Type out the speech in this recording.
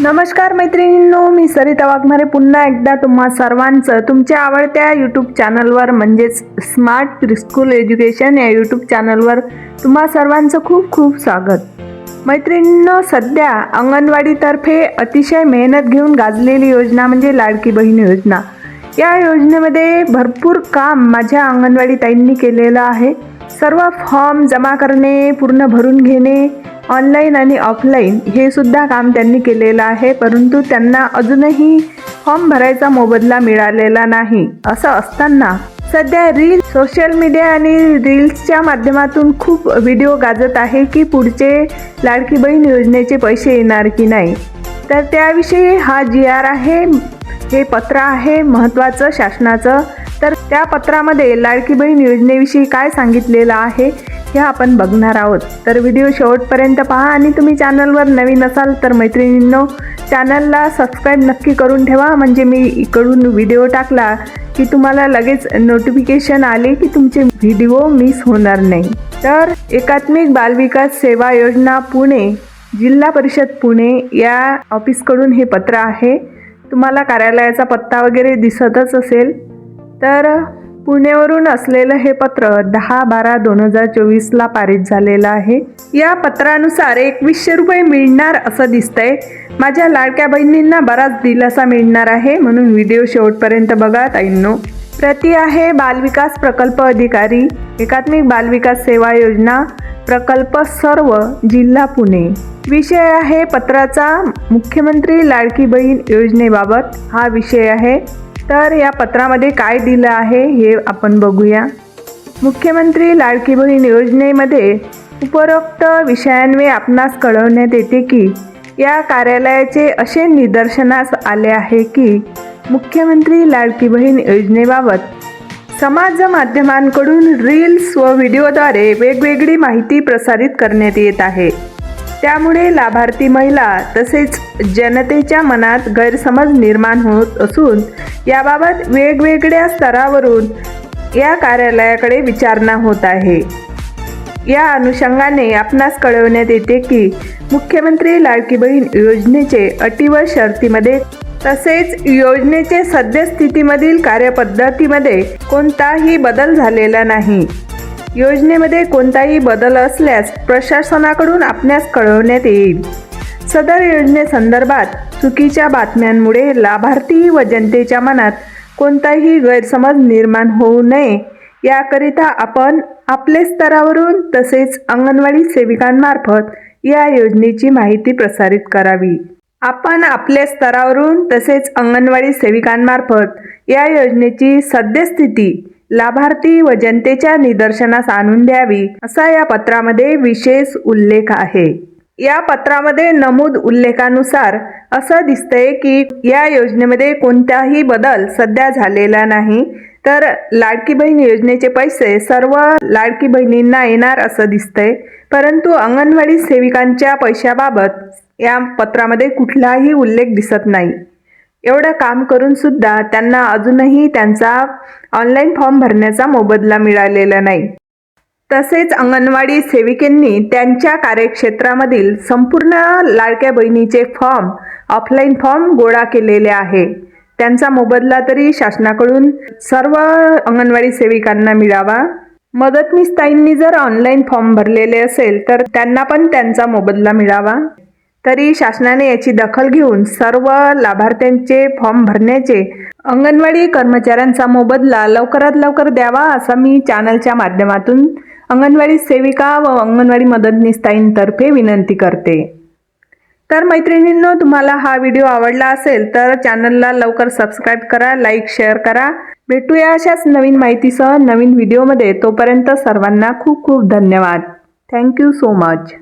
नमस्कार मैत्रिणींनो मी सरिता वाघमारे. पुन्हा एकदा तुम्हा सर्वांचं तुमच्या आवडत्या यूट्यूब चॅनलवर म्हणजेच स्मार्ट प्रिस्कूल एज्युकेशन या यूट्यूब चॅनलवर तुम्हा सर्वांचं खूप खूप स्वागत. मैत्रिणींनो सध्या अंगणवाडीतर्फे अतिशय मेहनत घेऊन गाजलेली योजना म्हणजे लाडकी बहीण योजना. या योजनेमध्ये भरपूर काम माझ्या अंगणवाडी ताईंनी केलेलं आहे. सर्व फॉर्म जमा करणे पूर्ण भरून घेणे ऑनलाईन आणि ऑफलाईन हे सुद्धा काम त्यांनी केलेलं आहे परंतु त्यांना अजूनही फॉर्म भरायचा मोबदला मिळालेला नाही. असं असताना सध्या रील सोशल मीडिया आणि रील्सच्या माध्यमातून खूप व्हिडिओ गाजत आहे की पुढचे लाडकी बहीण योजनेचे पैसे येणार की नाही. तर त्याविषयी हा जी आर आहे हे पत्र आहे महत्त्वाचं शासनाचं. तर त्या पत्रामध्ये लाडकी बहीण योजनेविषयी काय सांगितलेलं आहे हे आपण बघणार आहोत. तर व्हिडिओ शेवटपर्यंत पहा आणि तुम्ही चॅनलवर नवीन असाल तर मैत्रिणींनो चॅनलला सबस्क्राईब नक्की करून ठेवा. म्हणजे मी इकडून व्हिडिओ टाकला की तुम्हाला लगेच नोटिफिकेशन आले की तुमचे व्हिडिओ मिस होणार नाही. तर एकात्मिक बालविकास सेवा योजना पुणे जिल्हा परिषद पुणे या ऑफिसकडून हे पत्र आहे. तुम्हाला कार्यालयाचा पत्ता वगैरे दिसतच असेल. तर पुण्यावरून असलेलं हे पत्र दहा बारा दोन हजार चोवीसला पारित झालेलं आहे. या पत्रानुसार एकवीसशे रुपये मिळणार असं दिसतंय. माझ्या लाडक्या बहिणींना बराच दिलासा मिळणार आहे म्हणून व्हिडिओ शेवटपर्यंत बघा ताईंनो. प्रति आहे बालविकास प्रकल्प अधिकारी एकात्मिक बालविकास सेवा योजना प्रकल्प सर्व जिल्हा पुणे. विषय आहे पत्राचा मुख्यमंत्री लाडकी बहीण योजनेबाबत. हा विषय आहे तर या पत्रामध्ये काय दिलं आहे हे आपण बघूया. मुख्यमंत्री लाडकी बहीण योजनेमध्ये उपरोक्त विषयांवे आपणास कळवण्यात येते की या कार्यालयाचे असे निदर्शनास आले आहे की मुख्यमंत्री लाडकी बहीण योजनेबाबत समाज माध्यमांकडून रील्स व व्हिडिओद्वारे वेगवेगळी माहिती प्रसारित करण्यात येत आहे. त्यामुळे लाभार्थी महिला तसेच जनतेच्या मनात गैरसमज निर्माण होत असून याबाबत वेगवेगळ्या स्तरावरून या कार्यालयाकडे विचारणा होत आहे. या अनुषंगाने आपणास कळवण्यात येते की मुख्यमंत्री लाडकी बहीण योजनेचे अटी व शर्तीमध्ये तसेच योजनेचे सद्यस्थितीमधील कार्यपद्धतीमध्ये कोणताही बदल झालेला नाही. योजनेमध्ये कोणताही बदल असल्यास प्रशासनाकडून आपणास कळवण्यात येईल. सदर योजनेसंदर्भात चुकीच्या बातम्यांमुळे लाभार्थी व जनतेच्या मनात कोणताही गैरसमज निर्माण होऊ नये. याकरिता आपण आपले स्तरावरून तसेच अंगणवाडी सेविकांमार्फत या योजनेची माहिती प्रसारित करावी. आपण आपल्या स्तरावरून तसेच अंगणवाडी सेविकांमार्फत या योजनेची सद्यस्थिती लाभार्थी व जनतेच्या निदर्शनास आणून द्यावी असा या पत्रामध्ये विशेष उल्लेख आहे. या पत्रामध्ये नमूद उल्लेखानुसार असं दिसतंय की या योजनेमध्ये कोणताही बदल सध्या झालेला नाही तर लाडकी बहीण योजनेचे पैसे सर्व लाडकी बहिणींना येणार असं दिसतंय. परंतु अंगणवाडी सेविकांच्या पैशाबाबत या पत्रामध्ये कुठलाही उल्लेख दिसत नाही. एवढं काम करून सुद्धा त्यांना अजूनही त्यांचा ऑनलाईन फॉर्म भरण्याचा मोबदला मिळालेला नाही. तसेच अंगणवाडी सेविकेंनी त्यांच्या कार्यक्षेत्रामधील संपूर्ण लाडक्या बहिणीचे फॉर्म ऑफलाईन फॉर्म गोळा केलेले आहे. त्यांचा मोबदला तरी शासनाकडून सर्व अंगणवाडी सेविकांना मिळावा. मदतनीस जर ऑनलाईन फॉर्म भरलेले असेल तर त्यांना पण त्यांचा मोबदला मिळावा. तरी शासनाने याची दखल घेऊन सर्व लाभार्थ्यांचे फॉर्म भरण्याचे अंगणवाडी कर्मचाऱ्यांचा मोबदला लवकरात लवकर द्यावा असा मी चॅनलच्या माध्यमातून अंगणवाडी सेविका व अंगणवाडी मदतनीस विनंती करते. तर मैत्रिणींनो तुम्हाला हा व्हिडिओ आवडला असेल तर चॅनलला लवकर सबस्क्राईब करा लाईक शेअर करा. भेटूया अशाच नवीन माहितीसह नवीन व्हिडिओमध्ये. तोपर्यंत सर्वांना खूप खूप धन्यवाद. Thank you so much.